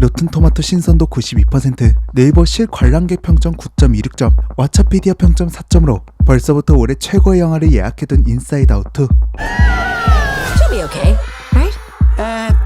로튼토마토 신선도 92%, 네이버 실관람객 평점 9.26점, 왓챠피디아 평점 4점으로 벌써부터 올해 최고의 영화를 예약해둔 인사이드 아웃 2. She'll be okay, right? Eh, 50-50.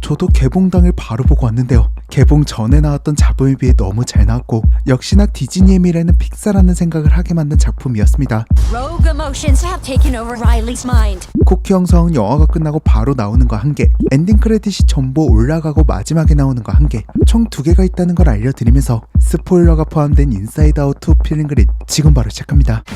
저도 개봉 당일 바로 보고 왔는데요. 개봉 전에 나왔던 작품에 비해 너무 잘 나왔고 역시나 디즈니의 미래는 픽사라는 생각을 하게 만든 작품이었습니다. Rogue emotions have taken over Riley's mind. 쿠키 형성 영화가 끝나고 바로 나오는 거 한 개, 엔딩 크레딧이 전부 올라가고 마지막에 나오는 거 한 개, 총 두 개가 있다는 걸 알려드리면서 스포일러가 포함된 인사이드 아웃 2 필링 그린 지금 바로 시작합니다.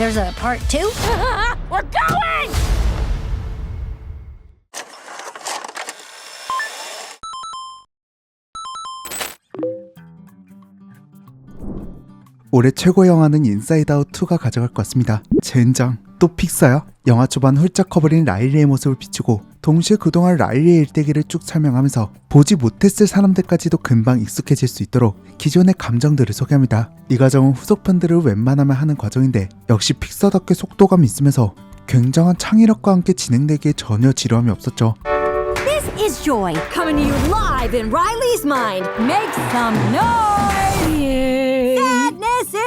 올해 최고 영화는 인사이드 아웃 2가 가져갈 것 같습니다. 젠장. 또 픽사야? 영화 초반 훌쩍 커버린 라일리의 모습을 비추고 동시에 그동안 라일리의 일대기를 쭉 설명하면서 보지 못했을 사람들까지도 금방 익숙해질 수 있도록 기존의 감정들을 소개합니다. 이 과정은 후속 편들을 웬만하면 하는 과정인데 역시 픽사답게 속도감 있으면서 굉장한 창의력과 함께 진행되기에 전혀 지루함이 없었죠. This is Joy, coming to you live in Riley's mind. Make some noise!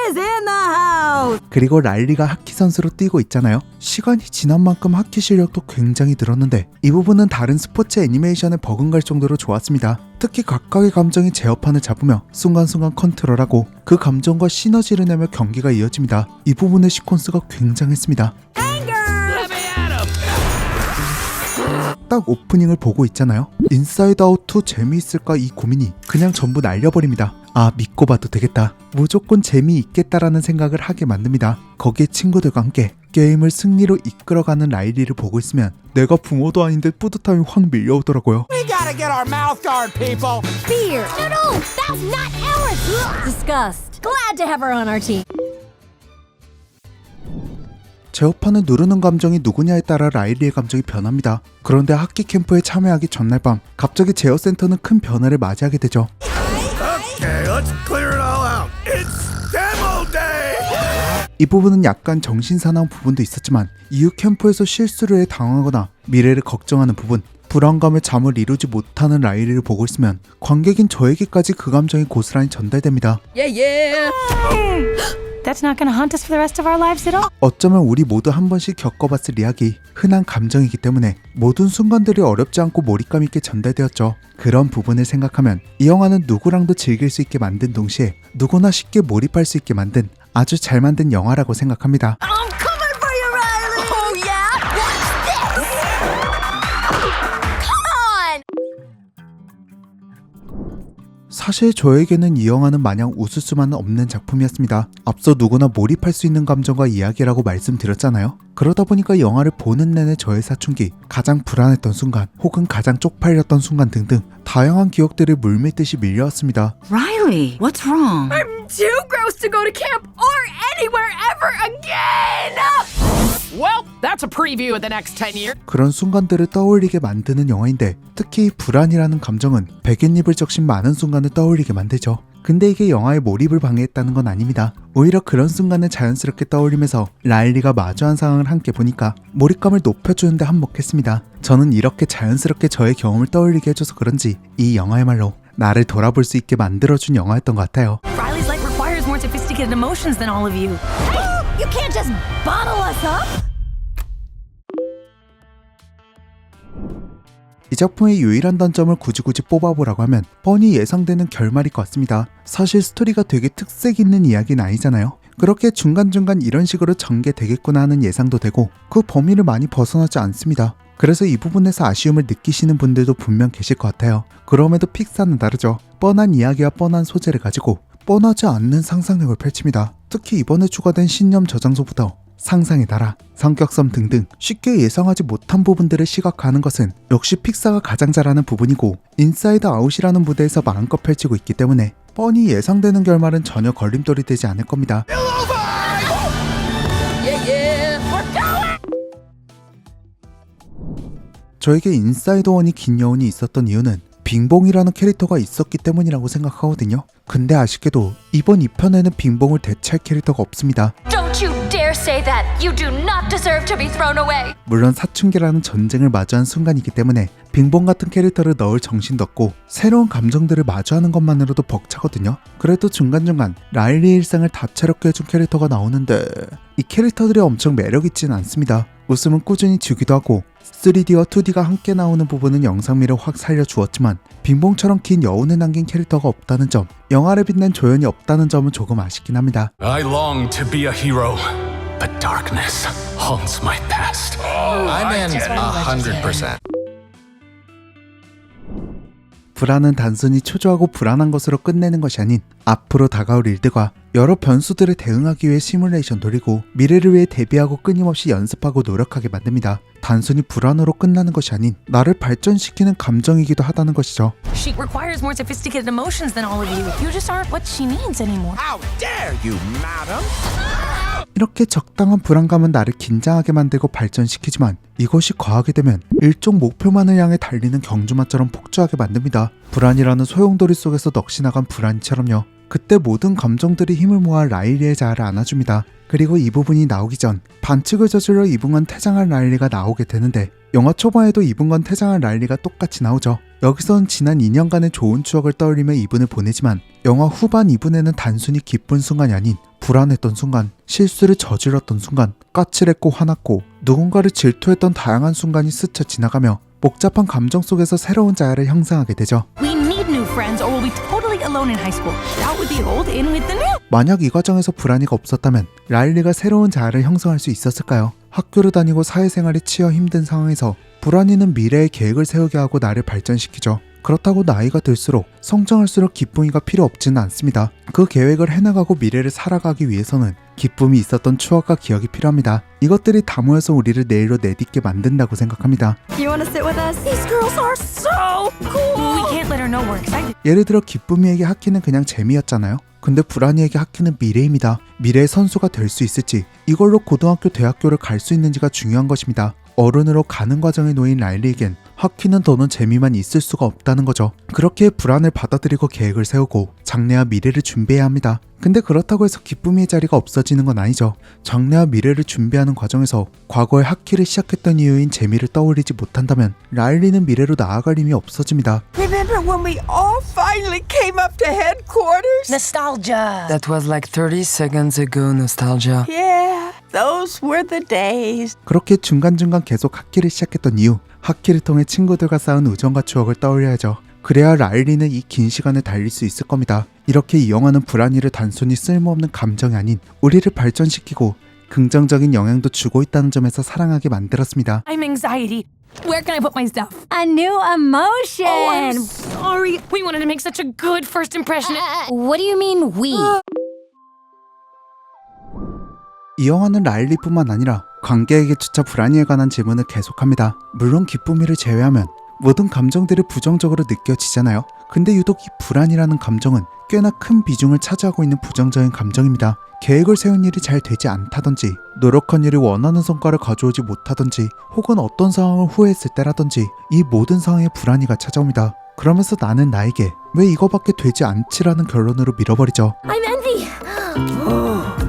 Is in the house! 그리고 랄리가 하키 선수로 뛰고 있잖아요. 시간이 지난 만큼 하키 실력도 굉장히 늘었는데 이 부분은 다른 스포츠 애니메이션에 버금갈 정도로 좋았습니다. 특히 각각의 감정이 제어판을 잡으며 순간순간 컨트롤하고 그 감정과 시너지를 내며 경기가 이어집니다. 이 부분의 시퀀스가 굉장했습니다. 딱 오프닝을 보고 있잖아요. 인사이드 아웃 2 재미있을까 이 고민이 그냥 전부 날려버립니다. 아 믿고 봐도 되겠다. 무조건 재미있겠다라는 생각을 하게 만듭니다. 거기에 친구들과 함께 게임을 승리로 이끌어가는 라일리를 보고 있으면 내가 부모도 아닌데 뿌듯함이 확 밀려오더라고요. We gotta get our mouth guard, people. Fear! No, no! That's not ours! Disgust! Glad to have her on our team. 제어판을 누르는 감정이 누구냐에 따라 라일리의 감정이 변합니다. 그런데 학기 캠프에 참여하기 전날 밤 갑자기 제어센터는 큰 변화를 맞이하게 되죠. Okay, let's clear it all out. It's demo day. 이 부분은 약간 정신사나운 부분도 있었지만 이후 캠프에서 실수를 해 당하거나 미래를 걱정하는 부분 불안감에 잠을 이루지 못하는 라일리를 보고 있으면 관객인 저에게까지 그 감정이 고스란히 전달됩니다. That's not gonna haunt us for the rest of our lives at all. 어쩌면 우리 모두 한 번씩 겪어봤을 이야기, 흔한 감정이기 때문에 모든 순간들이 어렵지 않고 몰입감 있게 전달되었죠. 그런 부분을 생각하면 이 영화는 누구랑도 즐길 수 있게 만든 동시에 누구나 쉽게 몰입할 수 있게 만든 아주 잘 만든 영화라고 생각합니다. I'm 사실 저에게는 이 영화는 마냥 웃을 수만은 없는 작품이었습니다. 앞서 누구나 몰입할 수 있는 감정과 이야기라고 말씀드렸잖아요. 그러다 보니까 영화를 보는 내내 저의 사춘기, 가장 불안했던 순간, 혹은 가장 쪽팔렸던 순간 등등 다양한 기억들이 물밀듯이 밀려왔습니다. Riley, what's wrong? I'm too gross to go to camp or anywhere ever again! Well, that's a preview of the next 10 years. 그런 순간들을 떠올리게 만드는 영화인데 특히 이 불안이라는 감정은 백엔잎을 적신 많은 순간을 떠올리게 만들죠. 근데 이게 영화의 몰입을 방해했다는 건 아닙니다. 오히려 그런 순간을 자연스럽게 떠올리면서 라일리가 마주한 상황을 함께 보니까 몰입감을 높여주는데 한몫했습니다. 저는 이렇게 자연스럽게 저의 경험을 떠올리게 해줘서 그런지 이 영화야말로 나를 돌아볼 수 있게 만들어준 영화였던 것 같아요. Requires more sophisticated emotions than all of you. You can't just bottle us up! 이 작품의 유일한 단점을 굳이 굳이 뽑아보라고 하면 뻔히 예상되는 결말일 것 같습니다. 사실 스토리가 되게 특색 있는 이야기는 아니잖아요. 그렇게 중간중간 이런 식으로 전개되겠구나 하는 예상도 되고 그 범위를 많이 벗어나지 않습니다. 그래서 이 부분에서 아쉬움을 느끼시는 분들도 분명 계실 것 같아요. 그럼에도 픽사는 다르죠. 뻔한 이야기와 뻔한 소재를 가지고 뻔하지 않는 상상력을 펼칩니다. 특히 이번에 추가된 신념 저장소부터 상상의 나라, 성격섬 등등 쉽게 예상하지 못한 부분들을 시각화하는 것은 역시 픽사가 가장 잘하는 부분이고 인사이드 아웃이라는 무대에서 마음껏 펼치고 있기 때문에 뻔히 예상되는 결말은 전혀 걸림돌이 되지 않을 겁니다. 저에게 인사이드 원이 긴 여운이 있었던 이유는 빙봉이라는 캐릭터가 있었기 때문이라고 생각하거든요. 근데 아쉽게도 이번 2편에는 빙봉을 대체할 캐릭터가 없습니다. Don't you dare say say that. You do not deserve to be thrown away. 물론 사춘기라는 전쟁을 마주한 순간이기 때문에 빙봉 같은 캐릭터를 넣을 정신도 없고 새로운 감정들을 마주하는 것만으로도 벅차거든요. 그래도 중간중간 라일리 일상을 다채롭게 해준 캐릭터가 나오는데 이 캐릭터들이 엄청 매력있진 않습니다. 웃음은 꾸준히 주기도 하고 3D와 2D가 함께 나오는 부분은 영상미를 확 살려주었지만 빙봉처럼 긴 여운을 남긴 캐릭터가 없다는 점 영화를 빛낸 조연이 없다는 점은 조금 아쉽긴 합니다. I long to be a hero, but darkness haunts my past. I'm in a hundred percent. 불안은 단순히 초조하고 불안한 것으로 끝내는 것이 아닌 앞으로 다가올 일들과 여러 변수들에 대응하기 위해 시뮬레이션 돌리고 미래를 위해 대비하고 끊임없이 연습하고 노력하게 만듭니다. 단순히 불안으로 끝나는 것이 아닌 나를 발전시키는 감정이기도 하다는 것이죠. She requires more sophisticated emotions than all of you. You just aren't what she needs anymore. How dare you, madam? 이렇게 적당한 불안감은 나를 긴장하게 만들고 발전시키지만 이것이 과하게 되면 일종 목표만을 향해 달리는 경주마처럼 폭주하게 만듭니다. 불안이라는 소용돌이 속에서 넋이 나간 불안이처럼요. 그때 모든 감정들이 힘을 모아 라일리의 자아를 안아줍니다. 그리고 이 부분이 나오기 전 반칙을 저질러 이분건 퇴장한 라일리가 나오게 되는데 영화 초반에도 이분건 퇴장한 라일리가 똑같이 나오죠. 여기선 지난 2년간의 좋은 추억을 떠올리며 이분을 보내지만 영화 후반 2분에는 단순히 기쁜 순간이 아닌 불안했던 순간, 실수를 저질렀던 순간, 까칠했고 화났고 누군가를 질투했던 다양한 순간이 스쳐 지나가며 복잡한 감정 속에서 새로운 자아를 형성하게 되죠. Alone in high school. Out with the old, in with the new. 만약 이 과정에서 불안이가 없었다면 라일리가 새로운 자아를 형성할 수 있었을까요? 학교를 다니고 사회생활에 치여 힘든 상황에서 불안이는 미래의 계획을 세우게 하고 나를 발전시키죠. 그렇다고 나이가 들수록 성장할수록 기쁨이가 필요 없지는 않습니다. 그 계획을 해나가고 미래를 살아가기 위해서는 기쁨이 있었던 추억과 기억이 필요합니다. 이것들이 다 모여서 우리를 내일로 내딛게 만든다고 생각합니다. You want to sit with us? These girls are so cool. We can't let her know we're excited. 예를 들어 기쁨이에게 하키는 그냥 재미였잖아요. 근데 불안이에게 하키는 미래입니다. 미래의 선수가 될 수 있을지 이걸로 고등학교, 대학교를 갈 수 있는지가 중요한 것입니다. 어른으로 가는 과정에 놓인 라일리에겐 하키는 더는 재미만 있을 수가 없다는 거죠. 그렇게 불안을 받아들이고 계획을 세우고 장래와 미래를 준비해야 합니다. 근데 그렇다고 해서 기쁨의 자리가 없어지는 건 아니죠. 장래와 미래를 준비하는 과정에서 과거에 하키를 시작했던 이유인 재미를 떠올리지 못한다면 라일리는 미래로 나아갈 힘이 없어집니다. Remember when we all finally came up to headquarters? Nostalgia. That was like 30 seconds ago, nostalgia. Yeah, those were the days. 그렇게 중간중간 계속 하키를 시작했던 이유, 하키를 통해 친구들과 쌓은 우정과 추억을 떠올려야죠. 그래야 라일리는 이 긴 시간을 달릴 수 있을 겁니다. 이렇게 이 영화는 불안이를 단순히 쓸모없는 감정이 아닌 우리를 발전시키고 긍정적인 영향도 주고 있다는 점에서 사랑하게 만들었습니다. I'm anxiety. Where can I put my stuff? A new emotion. Oh, I'm sorry. We wanted to make such a good first impression. what do you mean we? 이 영화는 라일리뿐만 아니라 관객에게 주차 불안이에 관한 질문을 계속합니다. 물론 기쁨이를 제외하면 모든 감정들이 부정적으로 느껴지잖아요. 근데 유독 이 불안이라는 감정은 꽤나 큰 비중을 차지하고 있는 부정적인 감정입니다. 계획을 세운 일이 잘 되지 않다든지, 노력한 일이 원하는 성과를 가져오지 못하든지, 혹은 어떤 상황을 후회했을 때라든지, 이 모든 상황에 불안이가 찾아옵니다. 그러면서 나는 나에게 왜 이거밖에 되지 않지라는 결론으로 밀어버리죠. I'm envy.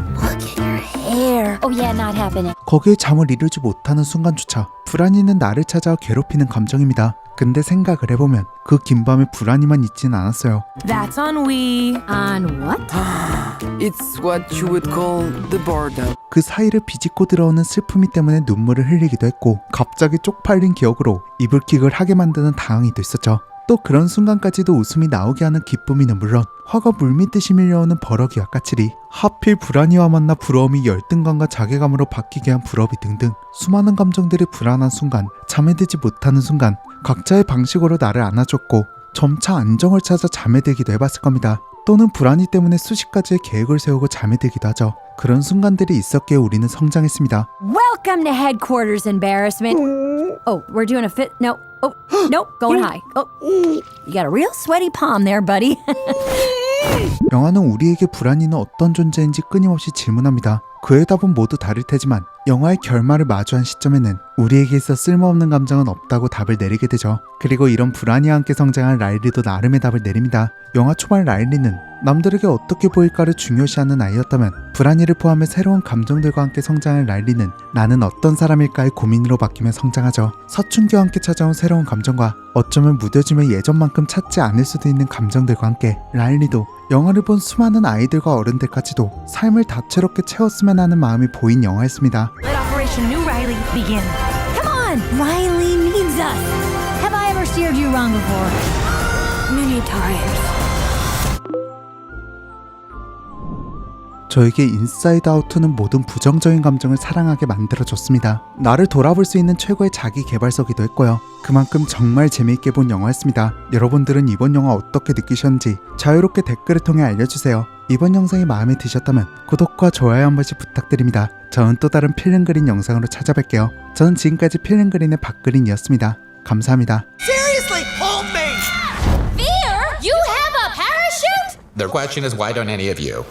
Oh yeah, not happening. 거기에 잠을 이루지 못하는 순간조차 불안이는 나를 찾아 괴롭히는 감정입니다. 근데 생각을 해보면 그 긴 밤에 불안이만 있진 않았어요. That's on we. On what? It's what you would call the boredom. 그 사이를 비집고 들어오는 슬픔이 때문에 눈물을 흘리기도 했고 갑자기 쪽팔린 기억으로 이불킥을 하게 만드는 당황이도 있었죠. 또 그런 순간까지도 웃음이 나오게 하는 기쁨이는 물론 화가 물밀듯이 밀려오는 버럭이와 까칠이 하필 불안이와 만나 부러움이 열등감과 자괴감으로 바뀌게 한 부러움이 등등 수많은 감정들이 불안한 순간 잠에 들지 못하는 순간 각자의 방식으로 나를 안아줬고 점차 안정을 찾아 잠에 들기도 해봤을 겁니다. 또는 불안이 때문에 수십 가지의 계획을 세우고 잠에 들기도 하죠. 그런 순간들이 있었기에 우리는 성장했습니다. Welcome to headquarters embarrassment. Oh, we're doing a fit. No. Oh, nope. Going high. Oh, you got a real sweaty palm there, buddy. 영화는 우리에게 불안이는 어떤 존재인지 끊임없이 질문합니다. 그의 답은 모두 다를 테지만 영화의 결말을 마주한 시점에는 우리에게 있어 쓸모없는 감정은 없다고 답을 내리게 되죠. 그리고 이런 불안이와 함께 성장한 라일리도 나름의 답을 내립니다. 영화 초반 라일리는 남들에게 어떻게 보일까를 중요시하는 아이였다면 불안이를 포함해 새로운 감정들과 함께 성장한 라일리는 나는 어떤 사람일까의 고민으로 바뀌며 성장하죠. 사춘기와 함께 찾아온 새로운 감정과 어쩌면 무뎌지며 예전만큼 찾지 않을 수도 있는 감정들과 함께 라일리도 영화를 본 수많은 아이들과 어른들까지도 삶을 다채롭게 채웠으면 하는 마음이 보인 영화였습니다. Let Operation New Riley begin. Come on! Riley needs us! Have I ever steered you wrong before? Many times. 저에게 인사이드 아웃2는 모든 부정적인 감정을 사랑하게 만들어줬습니다. 나를 돌아볼 수 있는 최고의 자기 개발서기도 했고요. 그만큼 정말 재미있게 본 영화였습니다. 여러분들은 이번 영화 어떻게 느끼셨는지 자유롭게 댓글을 통해 알려주세요. 이번 영상이 마음에 드셨다면 구독과 좋아요 한 번씩 부탁드립니다. 저는 또 다른 필름 그린 영상으로 찾아뵐게요. 저는 지금까지 필름 그린의 박그린이었습니다. 감사합니다. Seriously, hold me! Fear? You have a parachute? The question is, why don't any of you?